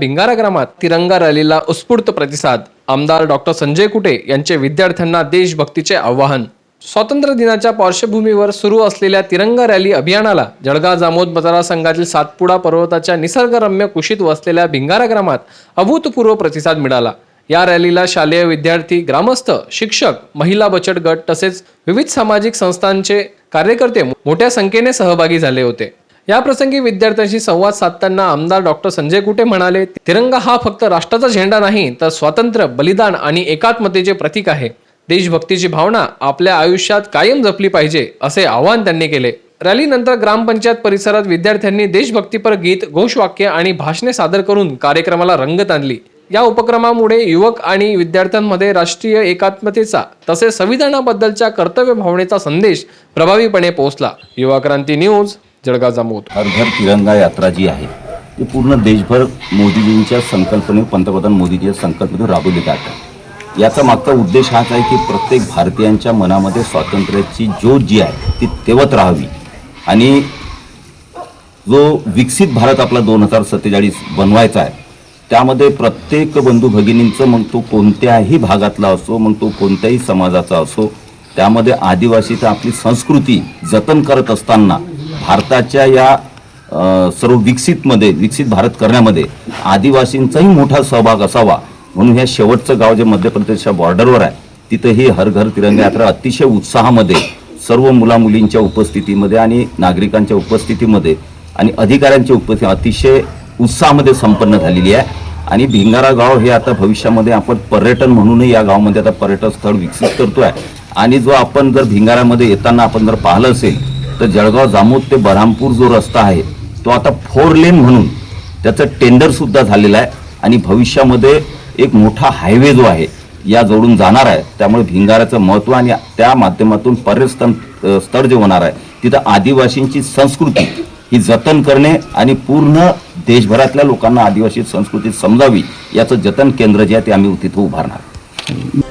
भिंगारा ग्रामात तिरंगा रॅलीला उत्स्फूर्त प्रतिसाद. आमदार डॉक्टर संजय कुटे यांचे विद्यार्थ्यांना देशभक्तीचे आवाहन. स्वातंत्र्य दिनाच्या पार्श्वभूमीवर सुरू असलेल्या तिरंगा रॅली अभियानाला जळगाव जामोद मतदारसंघातील सातपुडा पर्वताच्या निसर्गरम्य कुशीत वसलेल्या भिंगारा ग्रामात अभूतपूर्व प्रतिसाद मिळाला. या रॅलीला शालेय विद्यार्थी ग्रामस्थ शिक्षक महिला बचत गट तसेच विविध सामाजिक संस्थांचे कार्यकर्ते मोठ्या संख्येने सहभागी झाले होते. याप्रसंगी विद्यार्थ्यांशी संवाद साधताना आमदार डॉक्टर संजय कुटे म्हणाले तिरंगा हा फक्त राष्ट्राचा झेंडा नाही तर स्वातंत्र्य बलिदान आणि एकात्मतेचे प्रतीक आहे. देशभक्तीची भावना आपल्या आयुष्यात कायम जपली पाहिजे असे आवाहन त्यांनी केले. रॅलीनंतर ग्रामपंचायत परिसरात विद्यार्थ्यांनी देशभक्तीपर गीत घोषवाक्य आणि भाषणे सादर करून कार्यक्रमाला रंगत आणली. या उपक्रमामुळे युवक आणि विद्यार्थ्यांमध्ये राष्ट्रीय एकात्मतेचा तसेच संविधानाबद्दलच्या कर्तव्य भावनेचा संदेश प्रभावीपणे पोहोचला. युवा क्रांती न्यूज जळगाव जामोद हर घर तिरंगा यात्रा जी आहे ती पूर्ण देशभर मोदीजींच्या संकल्पने पंतप्रधान मोदीजीच्या संकल्पने राबवली जात आहे. याचा मागचा उद्देश हाच आहे की प्रत्येक भारतीयांच्या मनामध्ये स्वातंत्र्याची ज्योत जी आहे ती तेवत राहावी. आणि जो विकसित भारत आपला दोन हजार सत्तेचाळीस बनवायचा आहे त्यामध्ये प्रत्येक बंधू भगिनींचं मग तो कोणत्याही भागातला असो मग तो कोणत्याही समाजाचा असो त्यामध्ये आदिवासी तर आपली संस्कृती जतन करत असताना भारताच्या या सर्व विकसितमध्ये विकसित भारत करण्यामध्ये आदिवासींचाही मोठा सहभाग असावा म्हणून ह्या शेवटचं गाव जे मध्य प्रदेशच्या बॉर्डरवर आहे तिथंही हर घर तिरंगा यात्रा अतिशय उत्साहामध्ये सर्व मुलामुलींच्या उपस्थितीमध्ये आणि नागरिकांच्या उपस्थितीमध्ये आणि अधिकाऱ्यांच्या उपस्थिती अतिशय उत्साहामध्ये संपन्न झालेली आहे. आणि भिंगारा गाव हे आता भविष्यामध्ये आपण पर्यटन म्हणूनही या गावामध्ये आता पर्यटन स्थळ विकसित करतो आहे आणि जो आपण जर भिंगारामध्ये येताना आपण जर पाहिलं असेल तर जळगाव जामोद ते बऱ्हामपूर जो रस्ता आहे तो आता फोर लेन म्हणून त्याचं टेंडरसुद्धा झालेलं आहे आणि भविष्यामध्ये एक मोठा हायवे जो आहे या जोडून जाणार आहे. त्यामुळे भिंगाराचं महत्त्व आणि त्या माध्यमातून पर्यटन स्थळ जे होणार आहे तिथं आदिवासींची संस्कृती ही जतन करणे आणि पूर्ण देशभरातल्या लोकांना आदिवासी संस्कृती समजावी याचं जतन केंद्र जे आहे ते आम्ही तिथं उभारणार.